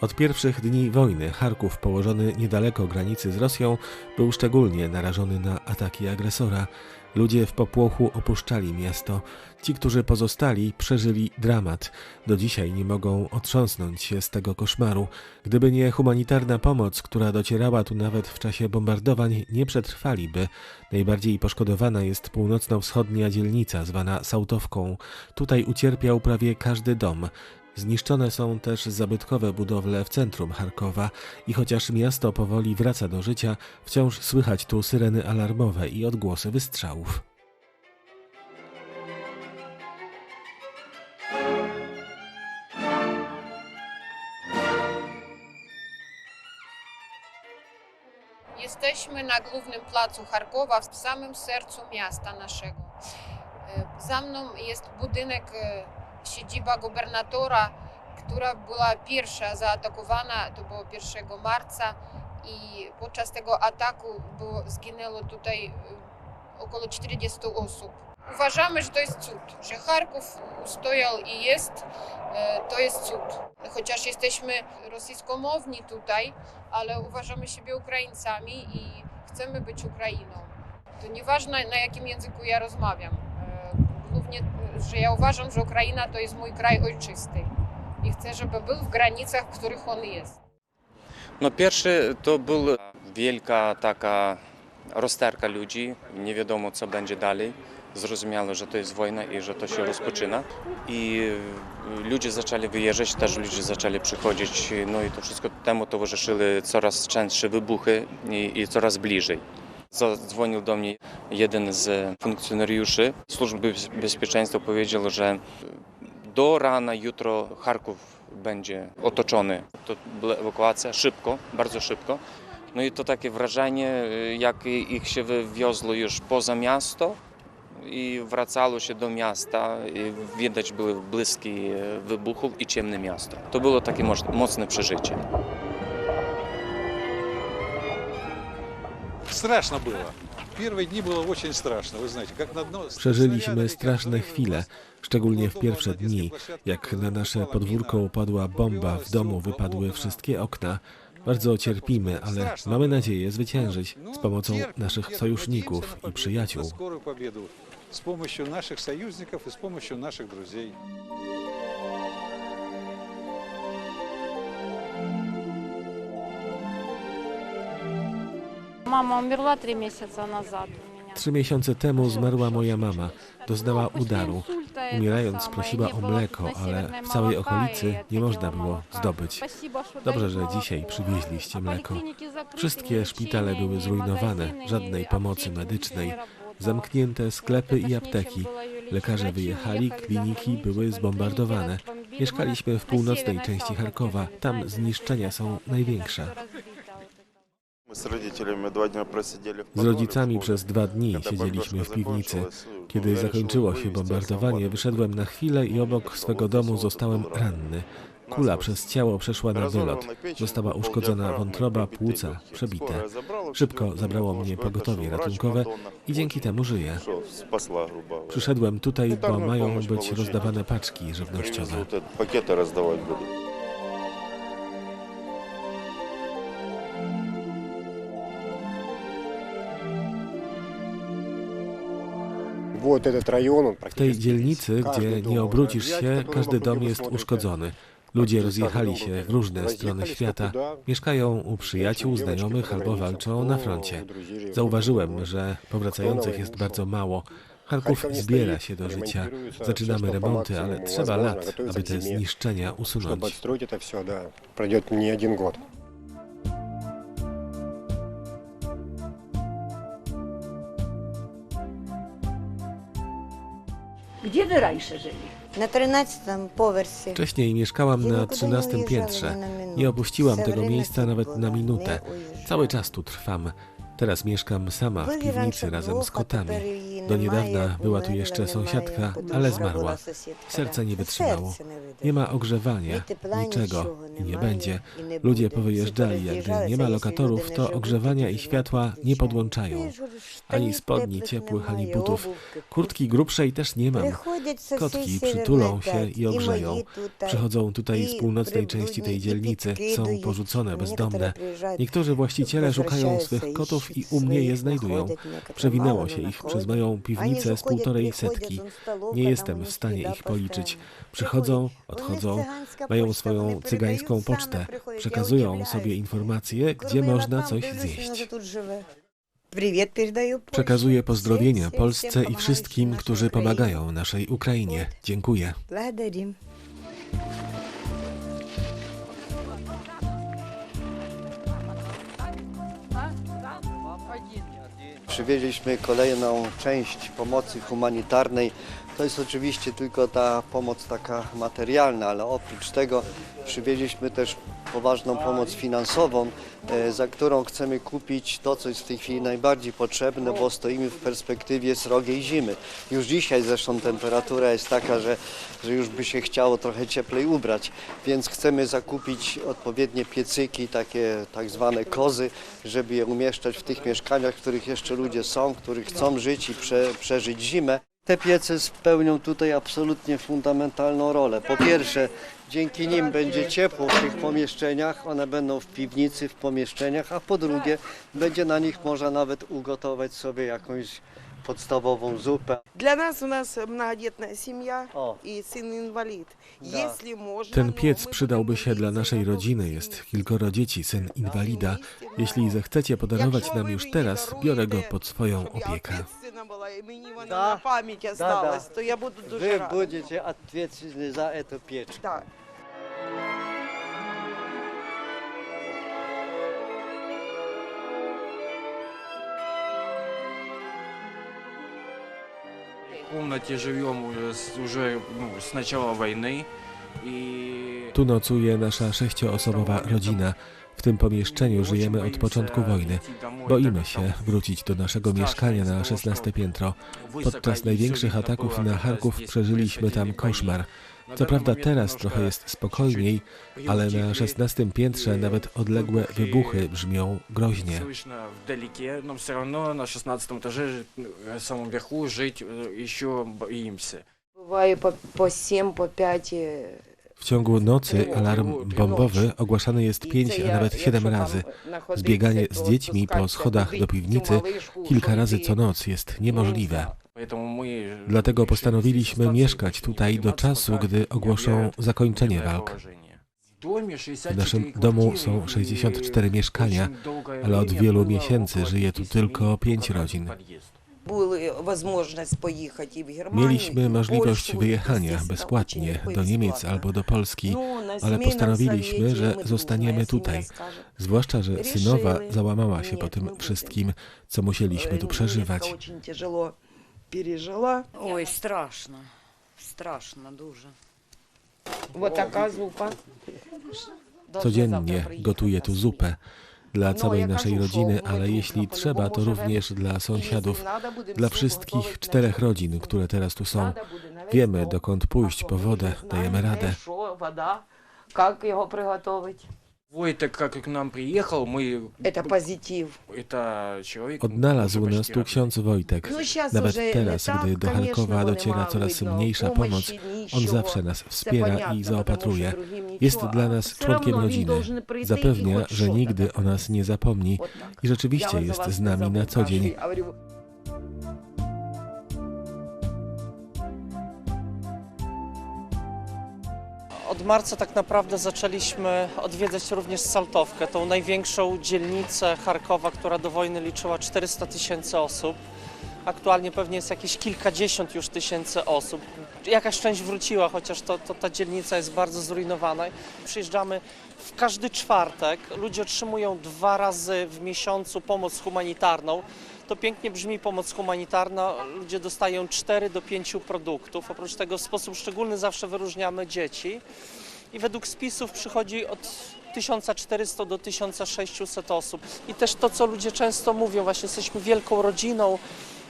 Od pierwszych dni wojny Charków, położony niedaleko granicy z Rosją, był szczególnie narażony na ataki agresora. Ludzie w popłochu opuszczali miasto. Ci, którzy pozostali, przeżyli dramat. Do dzisiaj nie mogą otrząsnąć się z tego koszmaru. Gdyby nie humanitarna pomoc, która docierała tu nawet w czasie bombardowań, nie przetrwaliby. Najbardziej poszkodowana jest północno-wschodnia dzielnica zwana Sałtowką. Tutaj ucierpiał prawie każdy dom. Zniszczone są też zabytkowe budowle w centrum Charkowa i chociaż miasto powoli wraca do życia, wciąż słychać tu syreny alarmowe i odgłosy wystrzałów. Jesteśmy na głównym placu Charkowa, w samym sercu miasta naszego. E, Za mną jest budynek, e, siedziba gubernatora, która była pierwsza zaatakowana, to było 1 marca i podczas tego ataku było, zginęło tutaj e, około 40 osób. Uważamy, że to jest cud, że Charków ustojał i jest, e, to jest cud. Chociaż jesteśmy rosyjskomowni tutaj, ale uważamy siebie Ukraińcami i chcemy być Ukrainą. To nieważne na jakim języku ja rozmawiam. Że ja uważam, że Ukraina to jest mój kraj ojczysty i chcę, żeby był w granicach, w których on jest. No pierwszy to była wielka taka rozterka ludzi, nie wiadomo co będzie dalej. Zrozumiano, że to jest wojna i że to się rozpoczyna. I e, ludzie zaczęli wyjeżdżać, też ludzie zaczęli przychodzić, no i to wszystko temu towarzyszyły coraz częstsze wybuchy i coraz bliżej. Zadzwonił do mnie jeden z funkcjonariuszy służby bez- bezpieczeństwa, powiedział, że do rana jutro Charków będzie otoczony. To była ewakuacja szybko, bardzo szybko. No i to takie wrażenie, jak ich się wywiozło już poza miasto i wracało się do miasta. I widać były błyski e, wybuchów i ciemne miasto. To było takie moc- mocne przeżycie. Страшно было. Первые дни было очень страшно, вы знаете, как на дно... Przeżyliśmy снаряда, straszne который chwile, нас szczególnie w pierwsze dni. Jak na nasze podwórko upadła bomba, w domu wypadły wszystkie okna. Bardzo cierpimy, ale mamy nadzieję zwyciężyć z pomocą naszych sojuszników i przyjaciół. Скорую победу с помощью наших союзников и с помощью наших друзей. Мама умерла три месяца назад у меня. Trzy miesiące temu zmarła moja mama. Doznała udaru. Umierając prosiła o mleko, ale w całej okolicy nie można było zdobyć. Dobrze, że dzisiaj przywieźliście mleko. Wszystkie szpitale były zrujnowane, żadnej pomocy medycznej. Zamknięte sklepy i apteki. Lekarze wyjechali, kliniki były zbombardowane. Mieszkaliśmy w północnej części Charkowa. Tam zniszczenia są największe. Z rodzicami przez dwa dni siedzieliśmy w piwnicy. Kiedy zakończyło się bombardowanie, wyszedłem na chwilę i obok swego domu zostałem ranny. Kula przez ciało przeszła na wylot. Została uszkodzona wątroba, płuca, przebite. Szybko zabrało mnie pogotowie ratunkowe i dzięki temu żyję. Przyszedłem tutaj, bo mają być rozdawane paczki żywnościowe. Pakiety rozdawać będą. W tej dzielnicy, gdzie nie obrócisz się, każdy dom jest uszkodzony. Ludzie rozjechali się w różne strony świata, mieszkają u przyjaciół, znajomych albo walczą na froncie. Zauważyłem, że powracających jest bardzo mało. Charków zbiera się do życia. Zaczynamy remonty, ale trzeba lat, aby te zniszczenia usunąć. Przejdzie nie jeden rok. Gdzie wy Rajsze żyli? Na 13 powersie. Wcześniej mieszkałam na 13 piętrze. Nie opuściłam tego miejsca nawet na minutę. Cały czas tu trwam. Teraz mieszkam sama w piwnicy razem z kotami. Do niedawna była tu jeszcze sąsiadka, ale zmarła. Serce nie wytrzymało. Nie ma ogrzewania, niczego i nie będzie. Ludzie powyjeżdżali, jak gdy nie ma lokatorów, to ogrzewania i światła nie podłączają. Ani spodni ciepłych, ani butów. Kurtki grubszej też nie mam. Kotki przytulą się i ogrzeją. Przychodzą tutaj z północnej części tej dzielnicy, są porzucone, bezdomne. Niektórzy właściciele szukają swych kotów i u mnie je znajdują. Przewinęło się ich przez moją piwnicę z półtorej setki. Nie jestem w stanie ich policzyć. Przychodzą, odchodzą, mają swoją cygańską pocztę. Przekazują sobie informacje, gdzie można coś zjeść. Przekazuję pozdrowienia Polsce i wszystkim, którzy pomagają naszej Ukrainie. Dziękuję. Przywieźliśmy kolejną część pomocy humanitarnej. To jest oczywiście tylko ta pomoc taka materialna, ale oprócz tego przywieźliśmy też poważną pomoc finansową, e, za którą chcemy kupić to, co jest w tej chwili najbardziej potrzebne, bo stoimy w perspektywie srogiej zimy. Już dzisiaj zresztą temperatura jest taka, że, że już by się chciało trochę cieplej ubrać, więc chcemy zakupić odpowiednie piecyki, takie tak zwane kozy, żeby je umieszczać w tych mieszkaniach, w których jeszcze ludzie są, w których chcą żyć i prze, przeżyć zimę. Te piece spełnią tutaj absolutnie fundamentalną rolę. Po pierwsze, dzięki nim będzie ciepło w tych pomieszczeniach, one będą w piwnicy, w pomieszczeniach, a po drugie, będzie na nich można nawet ugotować sobie jakąś podstawową zupę. Для нас у нас многодетная семья O, и сын инвалид. Да. Если можно, Ten ну, piec мы przydałby будем się dla молиться naszej за rodziny. Бога Jest всеми. kilkoro dzieci, syn inwalida. Jeśli zechcecie podarować nam już teraz, biorę go pod swoją Щоб я opiekę. ответственна была, и мені вона Да. на пам'ять осталась, то я буду дуже Wy рада. będziecie odpowiedzialni za tę pieczkę. Да. комнате живем уже, с- уже ну, с начала войны. И Tu nocuje nasza sześcioosobowa rodzina. W tym pomieszczeniu żyjemy od początku wojny. Boimy się wrócić do naszego mieszkania na 16 piętro. Podczas największych ataków na Charków przeżyliśmy tam koszmar. Co prawda teraz trochę jest spokojniej, ale na 16 piętrze nawet odległe wybuchy brzmią groźnie. Слышно вдалеке, но все равно на 16 этаже, э, самом верху, жить э, еще боимся. Буває по, по 7, по 5. w ciągu nocy alarm bombowy ogłaszany jest pięć, a nawet siedem razy. Zbieganie z dziećmi po schodach do piwnicy kilka razy co noc jest niemożliwe. Dlatego postanowiliśmy mieszkać tutaj do czasu, gdy ogłoszą zakończenie walk. W naszym domu są 64 mieszkania, ale od wielu miesięcy żyje tu tylko pięć rodzin. Mieliśmy możliwość wyjechania bezpłatnie do Niemiec albo do Polski, ale postanowiliśmy, że zostaniemy tutaj. Zwłaszcza, że synowa załamała się po tym wszystkim, co musieliśmy tu przeżywać. Oj, straszno. Straszno. Bo taka zupa. Codziennie gotuję tu zupę dla całej naszej rodziny, ale jeśli trzeba, to również dla sąsiadów, dla wszystkich czterech rodzin, które teraz tu są. Wiemy, dokąd pójść po wodę, dajemy radę. Jak ją przygotować. приготовить? Войtek, как к нам приехал, мы... Это позитив. Это человек... Odnalazł уже nas почти tu родной. ksiądz Wojtek. Ну, щас Nawet уже teraz, не так, gdy do конечно, Charkowa bo dociera нема coraz видно mniejsza помощи, pomoc, on ничего. zawsze nas Все wspiera понятно, i потому zaopatruje. что другим ничего. Jest dla nas Все członkiem равно він rodziny. должен прийти и Zapewnia, хоть że что-то nigdy o nas nie zapomni Вот так. i rzeczywiście Я вот за jest вас z не nami na забуду, co dzień. Od marca tak naprawdę zaczęliśmy odwiedzać również Saltówkę, tą największą dzielnicę Charkowa, która do wojny liczyła 400 tysięcy osób. Aktualnie pewnie jest jakieś kilkadziesiąt już tysięcy osób. Jakaś część wróciła, chociaż to, to ta dzielnica jest bardzo zrujnowana. Przyjeżdżamy w każdy czwartek. Ludzie otrzymują dwa razy w miesiącu pomoc humanitarną. To pięknie brzmi pomoc humanitarna. Ludzie dostają 4 do 5 produktów. Oprócz tego w sposób szczególny zawsze wyróżniamy dzieci. I według spisów przychodzi od 1400 do 1600 osób. I też to, co ludzie często mówią, właśnie jesteśmy wielką rodziną,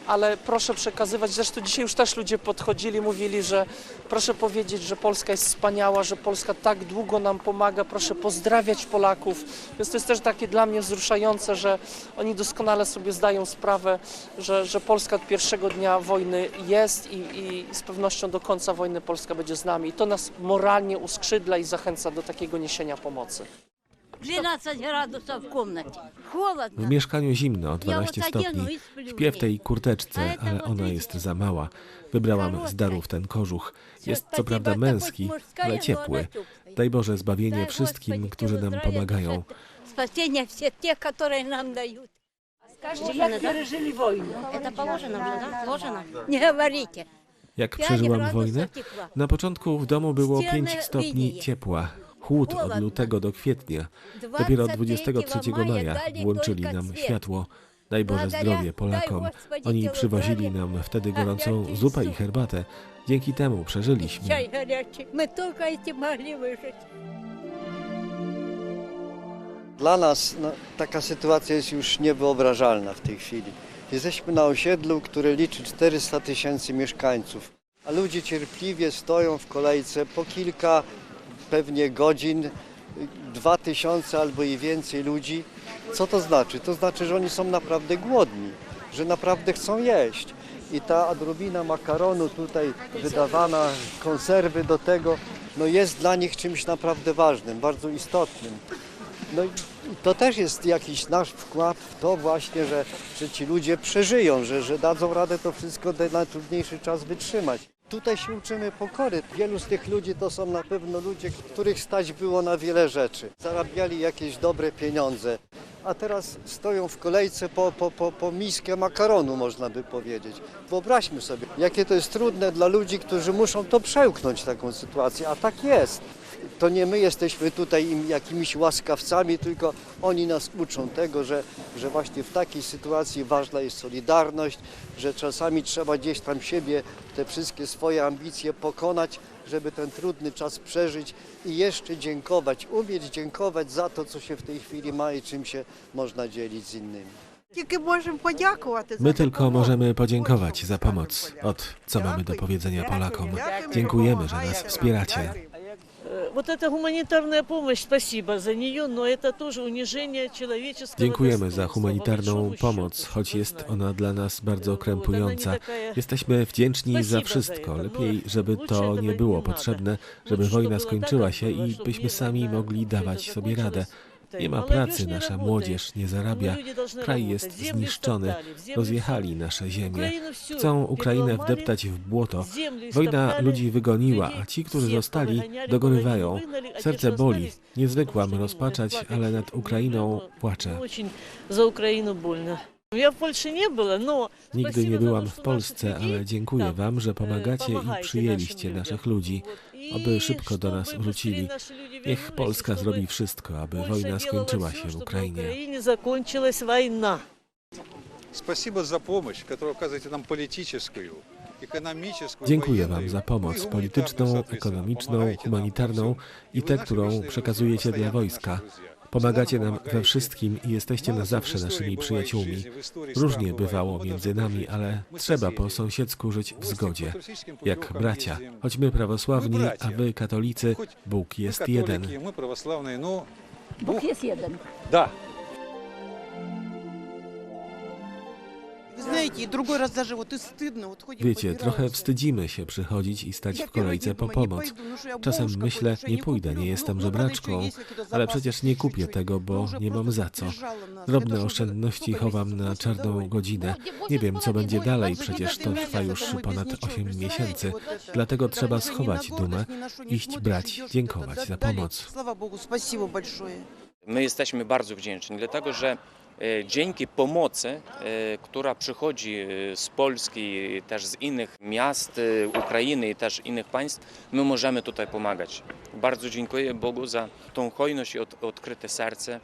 ale proszę przekazywać, zresztą dzisiaj już też ludzie podchodzili, mówili, że proszę powiedzieć, że Polska jest wspaniała, że Polska tak długo nam pomaga, proszę pozdrawiać Polaków. Więc to jest też takie dla mnie wzruszające, że oni doskonale sobie zdają sprawę, że, że Polska od pierwszego dnia wojny jest i, i z pewnością do końca wojny Polska będzie z nami. I to nas moralnie uskrzydla i zachęca do takiego niesienia pomocy. W mieszkaniu zimno, 12 stopni. Śpię w tej kurteczce, ale ona jest za mała. Wybrałam z darów ten kożuch. Jest co prawda męski, ale ciepły. Daj Boże zbawienie wszystkim, którzy nam pomagają. Спасение всех тех, которые нам дают. Скажите, як пережили войну? Это положено было, да? Положено? Не говорите. Jak Pięć przeżyłam gradusów wojnę? ciepła. Na początku w domu było Ściany 5 stopni linii. ciepła. Chłód od Chłodno. lutego do kwietnia. Dopiero 23 maja maja dali włączyli tylko nam świat. światło. Daj Boże Благодаря- zdrowie дай Polakom. Господи, Oni тебе przywozili здравия. nam wtedy A gorącą горячий zupę i суп. herbatę. Dzięki temu przeżyliśmy. Чай горячий. Мы только этим могли выжить. Dla nas no, taka sytuacja jest już niewyobrażalna w tej chwili. Jesteśmy na osiedlu, które liczy 400 tysięcy mieszkańców, a ludzie cierpliwie stoją w kolejce po kilka pewnie godzin, dwa tysiące albo i więcej ludzi. Co to znaczy? To znaczy, że oni są naprawdę głodni, że naprawdę chcą jeść. I ta odrobina makaronu tutaj wydawana, konserwy do tego, no jest dla nich czymś naprawdę ważnym, bardzo istotnym. No i to też jest jakiś nasz wkład w to właśnie, że, że ci ludzie przeżyją, że, że dadzą radę to wszystko ten najtrudniejszy czas wytrzymać. Tutaj się uczymy pokory. Wielu z tych ludzi to są na pewno ludzie, których stać było na wiele rzeczy. Zarabiali jakieś dobre pieniądze, a teraz stoją w kolejce po, po, po, po miskę makaronu, można by powiedzieć. Wyobraźmy sobie, jakie to jest trudne dla ludzi, którzy muszą to przełknąć taką sytuację, a tak jest to nie my jesteśmy tutaj im jakimiś łaskawcami, tylko oni nas uczą tego, że, że właśnie w takiej sytuacji ważna jest solidarność, że czasami trzeba gdzieś tam siebie, te wszystkie swoje ambicje pokonać, żeby ten trudny czas przeżyć i jeszcze dziękować, umieć dziękować za to, co się w tej chwili ma i czym się można dzielić z innymi. My tylko możemy podziękować za pomoc od co mamy do powiedzenia Polakom. Dziękujemy, że nas wspieracie. Вот эта гуманитарная помощь, спасибо за нее, но это тоже унижение человеческого Dziękujemy za достоинства, по humanitarną большому pomoc, счету, choć чтобы jest знать. ona dla nas bardzo Вот, она не krępująca. такая- Jesteśmy wdzięczni za Spasibo za wszystko. to. Lepiej, No, żeby лучше to этого nie не było надо. potrzebne, żeby Лучше, wojna чтобы было skończyła так, się как было, i чтобы byśmy мир, sami война mogli уже dawać sobie radę. Nie ma pracy, nasza młodzież nie zarabia, kraj jest zniszczony, rozjechali nasze ziemie. Chcą Ukrainę wdeptać w błoto. Wojna ludzi wygoniła, a ci, którzy zostali, dogonywają. Serce boli, niezwykłam rozpaczać, ale nad Ukrainą płaczę. Za Ukrainą bólno. больно. Я в Польше не была, но Nigdy спасибо nie за byłam то, w что Polsce, наших людей ale dziękuję tam, Wam, że e, pomagacie i pomagajcie przyjęliście naszym naszych ludziom. ludzi, Вот. aby I szybko do nas żeby wrócili. bыстрее наши люди Niech вернулись, Polska чтобы zrobi wszystko, aby Польша wojna делала skończyła всё, się w чтобы на Ukrainie. Украине закончилась война. Спасибо за помощь, которую оказываете нам политическую, экономическую, Dziękuję военную, Wam za ну и pomoc гуманитарную, polityczną, соответственно. ekonomiczną, Помогаете нам во humanitarną всем. i И вы tę, наши którą вечные przekazujecie dla постоянные wojska. Pomagacie nam we wszystkim i jesteście na zawsze naszymi przyjaciółmi. Różnie bywało między nami, ale trzeba po sąsiedzku żyć w zgodzie, jak bracia. Choćby prawosławni, a wy katolicy, Bóg jest jeden. Bóg jest jeden. Da. Wiecie, trochę wstydzimy się przychodzić i stać w kolejce po pomoc. Czasem myślę, nie pójdę, nie jestem żebraczką, ale przecież nie kupię tego, bo nie mam za co. Drobne oszczędności chowam na czarną godzinę. Nie wiem, co będzie dalej, przecież to trwa już ponad 8 miesięcy. Dlatego trzeba schować dumę, iść brać, dziękować za pomoc. My jesteśmy bardzo wdzięczni, dlatego że dzięki pomocy, e, która przychodzi e, z Polski, też z innych miast e, Ukrainy i też innych państw, my możemy tutaj pomagać. Bardzo dziękuję Bogu za tą hojność i od, odkryte serce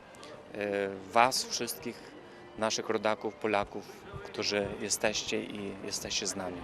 e, Was wszystkich, naszych rodaków, Polaków, którzy jesteście i jesteście z nami.